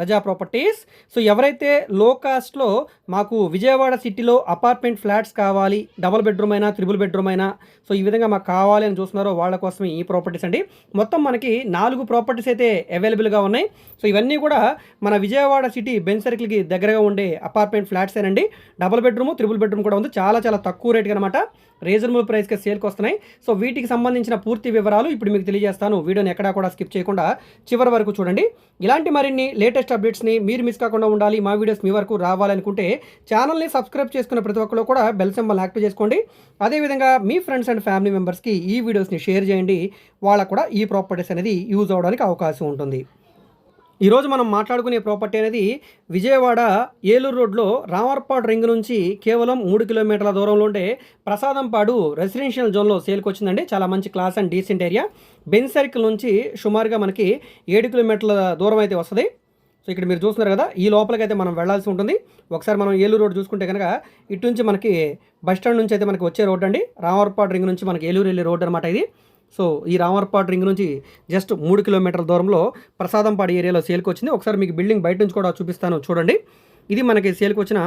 Raza properties. So ఎవరైతే low కాస్ట్లో మాకు విజయవాడ సిటీలో అపార్ట్మెంట్ ఫ్లాట్స్ కావాలి డబుల్ బెడ్రూమ్ అయినా త్రిబుల్ బెడ్రూమ్ అయినా సో ఈ విధంగా మాకు కావాలి అని చూస్తున్నారో వాళ్ళ కోసమే ఈ ప్రాపర్టీస్ అండి. మొత్తం మనకి నాలుగు ప్రాపర్టీస్ అయితే అవైలబుల్గా ఉన్నాయి. సో ఇవన్నీ కూడా మన విజయవాడ సిటీ బెన్ సర్కిల్కి దగ్గరగా ఉండే అపార్ట్మెంట్ ఫ్లాట్స్ ఏనండి డబుల్ బెడ్రూమ్ త్రిబుల్ బెడ్రూమ్ కూడా ఉంది. చాలా చాలా తక్కువ రేట్కి అనమాట రీజనబుల్ ప్రైస్కి సేల్కి వస్తున్నాయి. సో వీటికి సంబంధించిన పూర్తి వివరాలు ఇప్పుడు మీకు తెలియజేస్తాను. వీడియోని ఎక్కడా కూడా స్కిప్ చేయకుండా చివరి వరకు చూడండి. ఇలాంటి మరిన్ని లేటెస్ట్ అప్డేట్స్ని మీరు మిస్ కాకుండా ఉండాలి. మా వీడియోస్ మీ వరకు రావాలనుకుంటే ఛానల్ని సబ్స్క్రైబ్ చేసుకున్న ప్రతి ఒక్కరు కూడా బెల్ సింబల్ యాక్టివ్ చేసుకోండి. అదేవిధంగా మీ ఫ్రెండ్స్ అండ్ ఫ్యామిలీ మెంబర్స్కి ఈ వీడియోస్ని షేర్ చేయండి. వాళ్ళకు కూడా ఈ ప్రాపర్టీస్ అనేది యూజ్ అవడానికి అవకాశం ఉంటుంది. ఈరోజు మనం మాట్లాడుకునే ప్రాపర్టీ అనేది విజయవాడ ఏలూరు రోడ్లో రామర్పాడు రింగ్ నుంచి కేవలం మూడు కిలోమీటర్ల దూరంలో ఉండే ప్రసాదంపాడు రెసిడెన్షియల్ జోన్లో సేల్కి వచ్చిందండి. చాలా మంచి class and decent area. Benz circle నుంచి సుమారుగా మనకి ఏడు కిలోమీటర్ల దూరం అయితే వస్తుంది. సో ఇక్కడ మీరు చూస్తున్నారు కదా ఈ లోపలకైతే మనం వెళ్ళాల్సి ఉంటుంది. ఒకసారి మనం ఏలూరు రోడ్ చూసుకుంటే కనుక ఇటు నుంచి మనకి బస్ స్టాండ్ నుంచి అయితే మనకి వచ్చే రోడ్ అండి. రామర్పాడు రింగ్ నుంచి మనకి ఏలూరు వెళ్ళే రోడ్ అనమాట ఇది. సో ఈ రామర్పాడు రింగ్ నుంచి జస్ట్ మూడు కిలోమీటర్ల దూరంలో ప్రసాదంపాడు ఏరియాలో సేల్కి వచ్చింది. ఒకసారి మీకు బిల్డింగ్ బయట నుంచి కూడా చూపిస్తాను చూడండి. ఇది మనకి సేల్కి వచ్చిన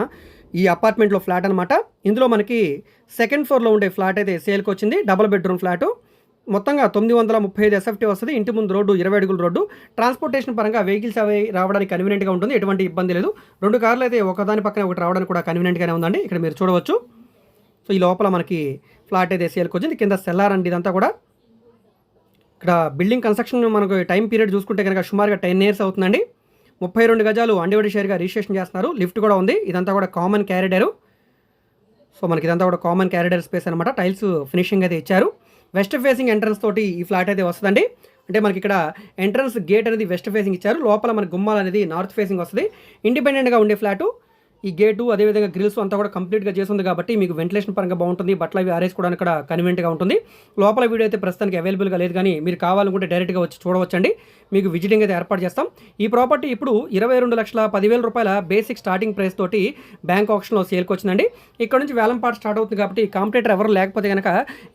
ఈ అపార్ట్మెంట్లో ఫ్లాట్ అనమాట ఇందులో మనకి సెకండ్ ఫ్లోర్లో ఉండే ఫ్లాట్ అయితే సేల్కి వచ్చింది. Double bedroom flat. మొత్తంగా తొమ్మిది వందల ముప్పై ఐదు ఎస్ఎఫ్టీ వస్తుంది. ఇంటి ముందు రోడ్డు ఇరవై అడుగుల రోడ్డు. ట్రాన్స్పోర్టేషన్ పరంగా వెహికల్స్ అవి రావడానికి కన్వీనియంట్గా ఉంటుంది. ఎటువంటి ఇబ్బంది లేదు. రెండు కార్లు అయితే ఒకదాని పక్కన ఒకటి రావడానికి కూడా కన్వీనియంట్గానే ఉందండి. ఇక్కడ మీరు చూడవచ్చు. సో ఈ లోపల మనకి ఫ్లాట్ అయితే సేల్కి వచ్చింది. కింద సెల్లార్ అండి ఇదంతా కూడా. ఇక్కడ బిల్డింగ్ కన్స్ట్రక్షన్ మనకు టైం పీరియడ్ చూసుకుంటే కనుక సుమారుగా టెన్ ఇయర్స్ అవుతుందండి. ముప్పై రెండు గజాలు అండివడి షేర్గా రిజిస్ట్రేషన్ చేస్తున్నారు. లిఫ్ట్ కూడా ఉంది. ఇదంతా కూడా కామన్ క్యారిడరు సో మనకి ఇదంతా కూడా కామన్ క్యారిడర్ స్పేస్ అనమాట టైల్స్ ఫినిషింగ్ అయితే ఇచ్చారు. వెస్ట్ ఫేసింగ్ ఎంట్రన్స్ తోటి ఈ ఫ్లాట్ అయితే వస్తుందండి. అంటే మనకి ఇక్కడ ఎంట్రన్స్ గేట్ అనేది వెస్ట్ ఫేసింగ్ ఇచ్చారు. లోపల మన గుమ్మాలు అనేది నార్త్ ఫేసింగ్ వస్తుంది. ఇండిపెండెంట్గా ఉండే ఫ్లాటు. ఈ గేటు అదేవిధంగా గ్రిల్స్ అంతా కూడా కంప్లీట్గా చేసింది కాబట్టి మీకు వెంటిలేషన్ పరంగా బాగుంటుంది. బట్టలు అవి ఆరేసుకోవడానికి కూడా కన్వీనియంట్గా ఉంటుంది. లోపల వీడియో అయితే ప్రస్తుతానికి అవైలబుల్గా లేదు కానీ మీరు కావాలనుకుంటే డైరెక్ట్గా వచ్చి చూడవచ్చండి. మీకు విజిటింగ్ అయితే ఏర్పాటు చేస్తాం. ఈ ప్రాపర్టీ ఇప్పుడు ఇరవై రెండు లక్షల పదివేల రూపాయల బేసిక్ స్టార్టింగ్ ప్రైస్ తోటి బ్యాంక్ ఆప్షన్లో సేల్కి వచ్చిందండి. ఇక్కడ నుంచి వేలం పాట స్టార్ట్ అవుతుంది కాబట్టి కాంపిటేటర్ ఎవరు లేకపోతే కనుక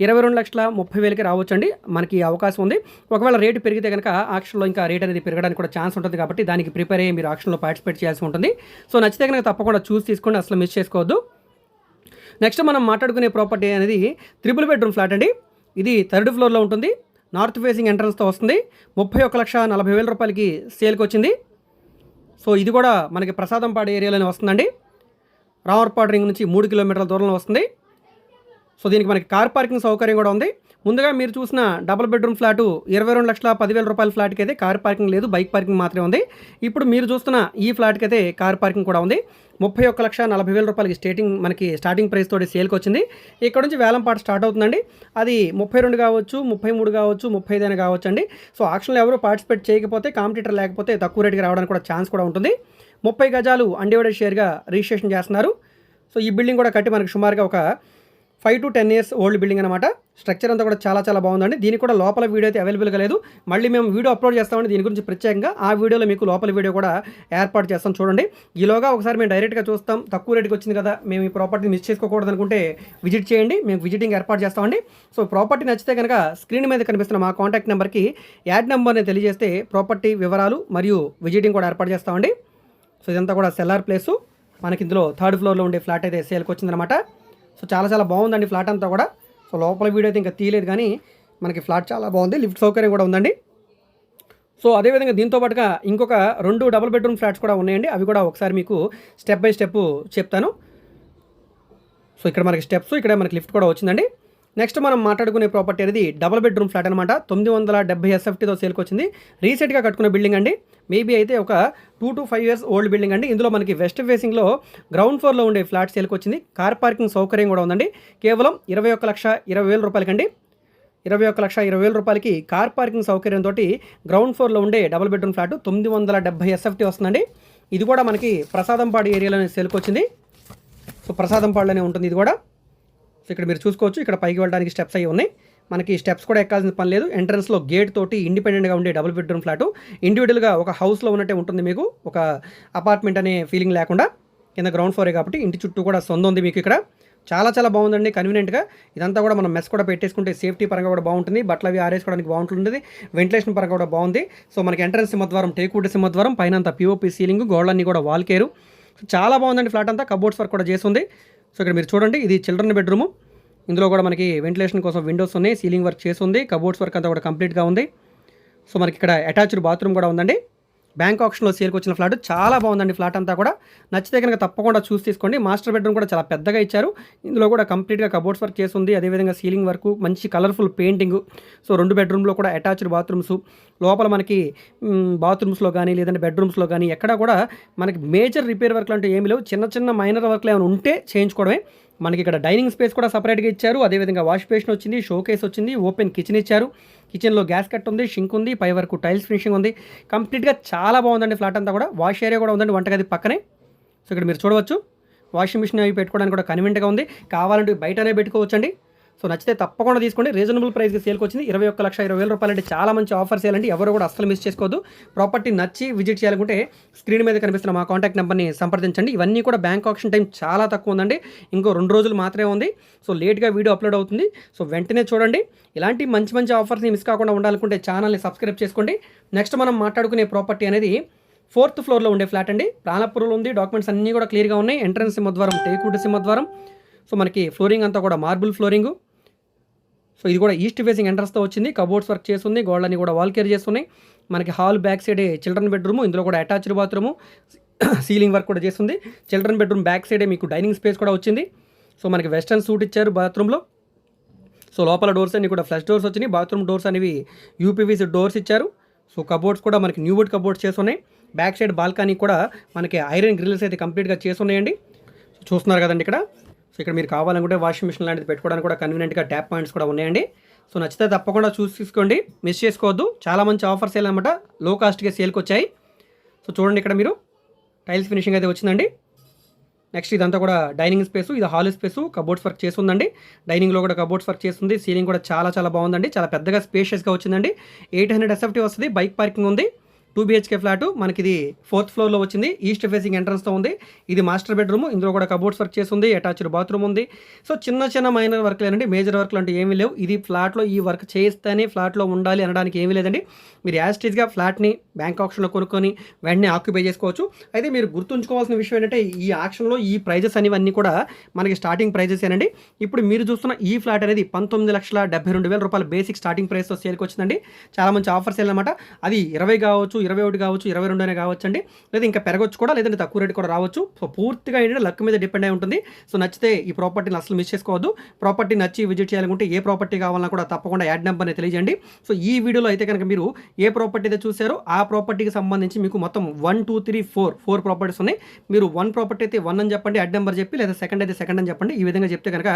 ఇరవై రెండు లక్షల ముప్పై వేలకి రావచ్చండి. మనకి అవకాశం ఉంది. ఒకవేళ రేటు పెరిగితే కనుక ఆక్షన్లో ఇంకా రేట్ అనేది పెరగడానికి కూడా ఛాన్స్ ఉంటుంది కాబట్టి దానికి ప్రిపేర్ అయ్యి మీరు ఆక్షన్లో పార్టిసిపేట్ చేయాల్సి ఉంటుంది. సో నచ్చితే కనుక తప్పకుండా చూసి తీసుకోండి అసలు మిస్ చేసుకోవద్దు. నెక్స్ట్ మనం మాట్లాడుకునే ప్రాపర్టీ అనేది త్రిపుల్ బెడ్రూమ్ ఫ్లాట్ అండి. ఇది థర్డ్ ఫ్లోర్లో ఉంటుంది. నార్త్ ఫేసింగ్ ఎంట్రన్స్తో వస్తుంది. ముప్పై ఒక లక్ష నలభై వేల రూపాయలకి సేల్కి వచ్చింది. సో ఇది కూడా మనకి ప్రసాదంపాడు ఏరియాలోనే వస్తుందండి. రామర్పాడు రింగ్ నుంచి మూడు కిలోమీటర్ల దూరంలో వస్తుంది. సో దీనికి మనకి కార్ పార్కింగ్ సౌకర్యం కూడా ఉంది. ముందుగా మీరు చూసిన డబుల్ బెడ్రూమ్ ఫ్లాటు ఇరవై రెండు లక్షల పదివేల రూపాయల ఫ్లాట్కి అయితే కార్ పార్కింగ్ లేదు బైక్ పార్కింగ్ మాత్రమే ఉంది. ఇప్పుడు మీరు చూస్తున్న ఈ ఫ్లాట్కి అయితే కార్ పార్కింగ్ కూడా ఉంది. ముప్పై ఒక్క లక్ష నలభై వేల రూపాయలకి స్టేటింగ్ మనకి స్టార్టింగ్ ప్రైస్ తోటి సేల్కి వచ్చింది. ఇక్కడ నుంచి వేలంపాట స్టార్ట్ అవుతుందండి. అది ముప్పై రెండు కావచ్చు ముప్పై మూడు కావచ్చు ముప్పై ఐదు కావచ్చు అండి సో ఆక్షన్లో ఎవరు పార్టిసిపేట్ చేయకపోతే కాంపిటీటర్ లేకపోతే తక్కువ రేటుకి రావడానికి కూడా ఛాన్స్ కూడా ఉంటుంది. ముప్పై గజాలు అన్డివైడెడ్ షేర్గా రిజిస్ట్రేషన్ చేస్తున్నారు. సో ఈ బిల్డింగ్ కూడా కట్టి మనకి సుమారుగా ఒక five to ten years old building అనమాట స్ట్రక్చర్ అంతా కూడా చాలా చాలా బాగుందండి. దీనికి కూడా లోపల వీడియో అయితే అవైలబుల్గా లేదు. మళ్ళీ మేము వీడియో అప్లోడ్ చేస్తామండి. దీని గురించి ప్రత్యేకంగా ఆ వీడియోలో మీకు లోపల వీడియో కూడా ఏర్పాటు చేస్తాం చూడండి. ఈలోగా ఒకసారి మేము డైరెక్ట్గా చూస్తాం. తక్కువ రేటుకి వచ్చింది కదా మేము ఈ ప్రాపర్టీ మిస్ చేసుకోకూడదు అనుకుంటే విజిట్ చేయండి. మేము విజిటింగ్ ఏర్పాటు చేస్తామండి. సో ప్రాపర్టీ నచ్చితే కనుక స్క్రీన్ మీద కనిపిస్తున్న మా కాంటాక్ట్ నెంబర్కి యాడ్ నెంబర్ని తెలియజేస్తే ప్రాపర్టీ వివరాలు మరియు విజిటింగ్ కూడా ఏర్పాటు చేస్తామండి. సో ఇదంతా కూడా సెల్లార్ ప్లేసు మనకి ఇందులో థర్డ్ ఫ్లోర్లో ఉండే ఫ్లాట్ అయితే సేల్కి వచ్చిందనమాట సో చాలా చాలా బాగుందండి ఫ్లాట్ అంతా కూడా. సో లోపల వీడియో అయితే ఇంకా తీయలేదు కానీ మనకి ఫ్లాట్ చాలా బాగుంది. లిఫ్ట్ సౌకర్యం కూడా ఉందండి. సో అదేవిధంగా దీంతో పాటుగా ఇంకొక రెండు డబుల్ బెడ్రూమ్ ఫ్లాట్స్ కూడా ఉన్నాయండి. అవి కూడా ఒకసారి మీకు స్టెప్ బై స్టెప్ చెప్తాను. సో ఇక్కడ మనకి స్టెప్స్ ఇక్కడ మనకి లిఫ్ట్ కూడా వచ్చిందండి. నెక్స్ట్ మనం మాట్లాడుకునే ప్రాపర్టీ అనేది డబుల్ బెడ్రూమ్ ఫ్లాట్ అనమాట తొమ్మిది వందల డెబ్బై ఎస్ఎఫ్టీతో సేల్కి వచ్చింది. రీసెంట్గా కట్టుకున్న బిల్డింగ్ అండి. మేబీ అయితే ఒక two to five years old building అండి. ఇందులో మనకి వెస్ట్ ఫేసింగ్లో గ్రౌండ్ ఫ్లోర్లో ఉండే ఫ్లాట్ సేల్కి వచ్చింది. కార్ పార్కింగ్ సౌకర్యం కూడా ఉందండి. కేవలం ఇరవై ఒక్క లక్ష ఇరవై వేల రూపాయలకండి ఇరవై ఒక్క లక్ష ఇరవై వేల రూపాయలకి కార్ పార్కింగ్ సౌకర్యంతో గ్రౌండ్ ఫ్లోర్లో ఉండే డబుల్ బెడ్రూమ్ ఫ్లాట్ తొమ్మిది వందల డెబ్బై ఎస్ఎఫ్టీ వస్తుందండి. ఇది కూడా మనకి ప్రసాదంపాడు ఏరియాలోనే సేల్కి వచ్చింది. సో ప్రసాదంపాడులోనే ఉంటుంది ఇది కూడా. సో ఇక్కడ మీరు చూసుకోవచ్చు ఇక్కడ పైకి వెళ్ళడానికి స్టెప్స్ అవి ఉన్నాయి. మనకి స్టెప్స్ కూడా ఎక్కాల్సిన పని లేదు. ఎంట్రన్స్లో గేట్ తోటి ఇండిపెండెంట్గా ఉండే డబుల్ బెడ్రూమ్ ఫ్లాట్ ఇండివిజువల్గా ఒక హౌస్లో ఉన్నట్టే ఉంటుంది మీకు. ఒక అపార్ట్మెంట్ అనే ఫీలింగ్ లేకుండా. కింద గ్రౌండ్ ఫ్లోరే కాబట్టి ఇంటి చుట్టూ కూడా సొంత ఉంది మీకు ఇక్కడ. చాలా చాలా బాగుందండి కన్వీనియంట్గా ఇదంతా కూడా మనం మెస్ కూడా పెట్టేసుకుంటే సేఫ్టీ పరంగా కూడా బాగుంటుంది. బట్టలు అవి ఆరేసుకోవడానికి బాగుంటుంది వెంటిలేషన్ పరంగా కూడా బాగుంది. సో మనకి ఎంట్రన్స్ సింహద్వారం టేకూట సింహద్వారం పైన అంతా పిఓపి సీలింగ్ గోడలన్నీ కూడా వాల్ కేరు చాలా బాగుందండి ఫ్లాట్ అంతా. కబోర్డ్స్ వర్క్ కూడా చేస్తుంది. సో ఇక్కడ మీరు చూడండి ఇది చిల్డ్రన్ బెడ్రూమ్. ఇందులో కూడా మనకి వెంటిలేషన్ కోసం విండోస్ ఉన్నాయి సీలింగ్ వర్క్ చేసి ఉంది కబోర్డ్స్ వర్క్ అంతా కూడా కంప్లీట్గా ఉంది. సో మనకి ఇక్కడ అటాచ్డ్ బాత్రూమ్ కూడా ఉందండి. బ్యాంక్ ఆప్షన్లో సేల్కి వచ్చిన ఫ్లాట్ చాలా బాగుందండి ఫ్లాట్ అంతా కూడా. నచ్చితే కనుక తప్పకుండా చూసి తీసుకోండి. మాస్టర్ బెడ్రూమ్ కూడా చాలా పెద్దగా ఇచ్చారు. ఇందులో కూడా కంప్లీట్గా కబోర్డ్స్ వర్క్ చేసి ఉంది అదేవిధంగా సీలింగ్ వర్క్ మంచి కలర్ఫుల్ పెయింటింగ్. సో రెండు బెడ్రూమ్లో కూడా అటాచ్డ్ బాత్రూమ్స్. లోపల మనకి బాత్రూమ్స్లో కానీ లేదంటే బెడ్రూమ్స్లో కానీ ఎక్కడ కూడా మనకి మేజర్ రిపేర్ వర్క్లు అంటే ఏమి లేవు. చిన్న చిన్న మైనర్ వర్క్లు ఏమైనా ఉంటే చేయించుకోవడమే. మనకి ఇక్కడ డైనింగ్ స్పేస్ కూడా సపరేట్గా ఇచ్చారు. అదేవిధంగా వాష్ బేసిన్ వచ్చింది షో కేస్ వచ్చింది ఓపెన్ కిచెన్ ఇచ్చారు. కిచెన్లో గ్యాస్ కట్ ఉంది షింక్ ఉంది పై వరకు టైల్స్ ఫినిషింగ్ ఉంది. కంప్లీట్గా చాలా బాగుందండి ఫ్లాట్ అంతా కూడా. వాష్ ఏరియా కూడా ఉందండి వంటగది పక్కనే. సో ఇక్కడ మీరు చూడవచ్చు. వాషింగ్ మిషన్ అవి పెట్టుకోవడానికి కూడా కన్వీనెంట్గా ఉంది. కావాలంటే బయటనే పెట్టుకోవచ్చండి. సో నచ్చితే తప్పకుండా తీసుకోండి. రీజనబుల్ ప్రైస్కి సేల్కి వచ్చింది ఇరవై ఒక్క లక్ష ఇరవై వేల రూపాయలు అంటే చాలా మంచి ఆఫర్ చేయాలండి ఎవరు కూడా అస్సలు మిస్ చేసుకోవద్దు. ప్రాపర్టీ నచ్చి విజిట్ చేయాలనుకుంటే స్క్రీన్ మీద కనిపిస్తున్న మా కాంటాక్ట్ నెంబర్ని సంప్రదించండి. ఇవన్నీ కూడా బ్యాంక్ ఆప్షన్ టైం చాలా తక్కువ ఉందండి. ఇంకో రెండు రోజులు మాత్రమే ఉంది. సో లేట్గా వీడియో అప్లోడ్ అవుతుంది. సో వెంటనే చూడండి. ఇలాంటి మంచి మంచి ఆఫర్స్ని మిస్ కాకుండా ఉండాలనుకుంటే ఛానల్ని సబ్స్క్రైబ్ చేసుకోండి. నెక్స్ట్ మనం మాట్లాడుకునే ప్రాపర్టీ అనేది ఫోర్త్ ఫ్లోర్లో ఉండే ఫ్లాట్ అండి. ప్రాణపూర్లో ఉంది. డాక్యుమెంట్స్ అన్నీ కూడా క్లియర్గా ఉన్నాయి. ఎంట్రన్స్ సింహద్వారం టేకూట సింహద్వారం. సో మనకి ఫ్లోరింగ్ అంతా కూడా మార్బుల్ ఫ్లోరింగు. సో ఇది కూడా ఈస్ట్ ఫేసింగ్ ఎంట్రన్స్తో వచ్చింది. కబోర్డ్స్ వర్క్ చేస్తుంది. గోడలన్నీ కూడా వాల్ కేర్ చేస్తున్నాయి. మనకి హాల్ బ్యాక్ సైడే చిల్డ్రన్ బెడ్రూమ్ ఇందులో కూడా అటాచ్డ్ బాత్రూము సీలింగ్ వర్క్ కూడా చేస్తుంది. చిల్డ్రన్ బెడ్రూమ్ బ్యాక్ సైడే మీకు డైనింగ్ స్పేస్ కూడా వచ్చింది. సో మనకి వెస్టర్న్ సూట్ ఇచ్చారు బాత్రూంలో సో లోపల డోర్స్ అన్ని కూడా ఫ్లష్ డోర్స్ వచ్చినాయి. బాత్రూమ్ డోర్స్ అనేవి యూపీవీసీ డోర్స్ ఇచ్చారు. సో కబోర్డ్స్ కూడా మనకి న్యూ వుడ్ కబోర్డ్స్ చేస్తున్నాయి. బ్యాక్ సైడ్ బాల్కనీ కూడా మనకి ఐరన్ గ్రిల్స్ అయితే కంప్లీట్గా చేస్తున్నాయండి. చూస్తున్నారు కదండి ఇక్కడ. సో ఇక్కడ మీరు కావాలనుకుంటే వాషింగ్ మిషన్ లాంటిది పెట్టుకోవడానికి కూడా కన్వీనియంట్గా ట్యాప్ పాయింట్స్ కూడా ఉన్నాయండి. సో నచ్చితే తప్పకుండా చూసి తీసుకోండి. మిస్ చేసుకోవద్దు. చాలా మంచి ఆఫర్స్ అనమాట లో కాస్ట్గా సేల్కి వచ్చాయి. సో చూడండి ఇక్కడ మీరు. టైల్స్ ఫినిషింగ్ అయితే వచ్చిందండి. నెక్స్ట్ ఇదంతా కూడా డైనింగ్ స్పేస్ ఇది హాల్ స్పేస్ కబోర్డ్స్ వర్క్ చేస్తుందండి. డైనింగ్లో కూడా కబోర్డ్స్ వర్క్ చేస్తుంది. సీలింగ్ కూడా చాలా చాలా బాగుందండి. చాలా పెద్దగా స్పేషియస్గా వచ్చిందండి. ఎయిట్ హండ్రెడ్ ఎస్ఎఫ్టీ వస్తుంది. బైక్ పార్కింగ్ ఉంది. టూ బిహెచ్కే ఫ్లాట్ మనకి ఇది ఫోర్త్ ఫ్లోర్లో వచ్చింది. ఈస్ట్ ఫేసింగ్ ఎంట్రన్స్తో ఉంది. ఇది మాస్టర్ బెడ్రూమ్ ఇందులో కూడా కబోర్డ్స్ వర్క్ చేసి ఉంది అటాచ్డ్ బాత్రూమ్ ఉంది. సో చిన్న చిన్న మైనర్ వర్క్లు ఏంటంటే మేజర్ వర్క్లు అంటే ఏమీ లేవు. ఇది ఫ్లాట్లో ఈ వర్క్ చేస్తేనే ఫ్లాట్లో ఉండాలి అనడానికి ఏమీ లేదండి. మీరు యాస్టేజ్గా ఫ్లాట్ని బ్యాంక్ ఆప్షన్లో కొనుక్కొని వెంటనే ఆక్యుపై చేసుకోవచ్చు. అయితే మీరు గుర్తుంచుకోవాల్సిన విషయం ఏంటంటే ఈ ఆప్షన్లో ఈ ప్రైజెస్ అనేవన్నీ కూడా మనకి స్టార్టింగ్ ప్రైజెస్ ఏనండి. ఇప్పుడు మీరు చూస్తున్న ఈ ఫ్లాట్ అనేది పంతొమ్మిది లక్షల డెబ్బై రెండు వేల రూపాయల బేసిక్ స్టార్టింగ్ ప్రైస్తో సేల్కి వచ్చిందండి. చాలా మంచి ఆఫర్స్ అనమాట అది ఇరవై కావచ్చు ఇరవై ఒకటి కావచ్చు ఇరవై రెండు అనే కావచ్చు అండి లేదా ఇంకా పెరగొచ్చు కూడా లేదంటే తక్కువ రేటు కూడా రావచ్చు. సో పూర్తిగా ఏంటంటే లక్ మీద డిపెండ్ అయి ఉంటుంది. సో నచ్చితే ఈ ప్రాపర్టీని అసలు మిస్ చేసుకోవద్దు. ప్రాపర్టీ నచ్చి విజిట్ చేయాలనుకుంటే ఏ ప్రాపర్టీ కావాలన్నా కూడా తప్పకుండా యాడ్ నెంబర్ని తెలియజేయండి. సో ఈ వీడియోలో అయితే కనుక మీరు ఏ ప్రాపర్టీ అయితే చూసారో ఆ ప్రాపర్టీకి సంబంధించి మీకు మొత్తం one two three four four properties ఉన్నాయి. మీరు వన్ ప్రాపర్టీ అయితే వన్ అని చెప్పండి యాడ్ నెంబర్ చెప్పి లేదా సెకండ్ అయితే సెకండ్ అని చెప్పండి. ఈ విధంగా చెప్తే కనుక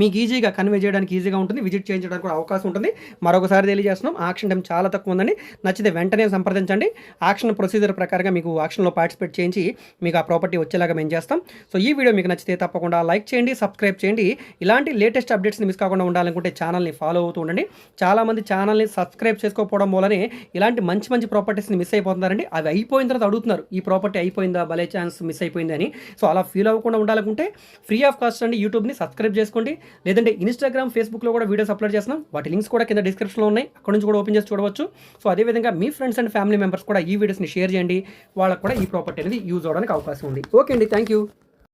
మీకు ఈజీగా కన్వే చేయడానికి ఈజీగా ఉంటుంది. విజిట్ చేయించడానికి కూడా అవకాశం ఉంటుంది. మరొకసారి తెలియజేస్తున్నాం. ఆక్షన్ టైం చాలా తక్కువ ఉందండి. నచ్చితే వెంటనే సంప్రదించండి. ఆక్షన్ ప్రొసీజర్ ప్రకారంగా మీకు ఆక్షన్లో పార్టిసిపేట్ చేయించి మీకు ఆ ప్రాపర్టీ వచ్చేలాగా మేము చేస్తాం. సో ఈ వీడియో మీకు నచ్చితే తప్పకుండా లైక్ చేయండి సబ్స్క్రైబ్ చేయండి. ఇలాంటి లేటెస్ట్ అప్డేట్స్ని మిస్ కాకుండా ఉండాలనుకుంటే ఛానల్ని ఫాలో అవుతూ ఉండండి. చాలామంది ఛానల్ని సబ్స్క్రైబ్ చేసుకోకపోవడం వల్లనే ఇలాంటి మంచి మంచి ప్రాపర్టీస్ని మిస్ అయిపోతున్నారండి. అవి అయిపోయిన తర్వాత అడుగుతున్నారు ఈ ప్రాపర్టీ అయిపోయిందా? భలే ఛాన్స్ మిస్ అయిపోయింది అని. సో అలా ఫీల్ అవ్వకుండా ఉండాలనుకుంటే ఫ్రీ ఆఫ్ కాస్ట్ అండి యూట్యూబ్ని సబ్స్క్రైబ్ చేసుకోండి. లేదంటే ఇన్స్టాగ్రామ్ ఫేస్బుక్లో కూడా వీడియోస్ అప్లోడ్ చేస్తున్నాం. వాటి లింక్స్ కూడా కింద డిస్క్రిప్షన్లో ఉన్నాయి. అక్కడ నుంచి కూడా ఓపెన్ చేసి చూడవచ్చు. సో అదేవిధంగా మీ ఫ్రెండ్స్ అండ్ ఫ్యామిలీ మెంబర్స్ కూడా ఈ వీడియోస్ని షేర్ చేయండి. వాళ్ళకు కూడా ఈ ప్రాపర్టీ అనేది యూజ్ అవడానికి అవకాశం ఉంది. ఓకే అండి థ్యాంక్ యూ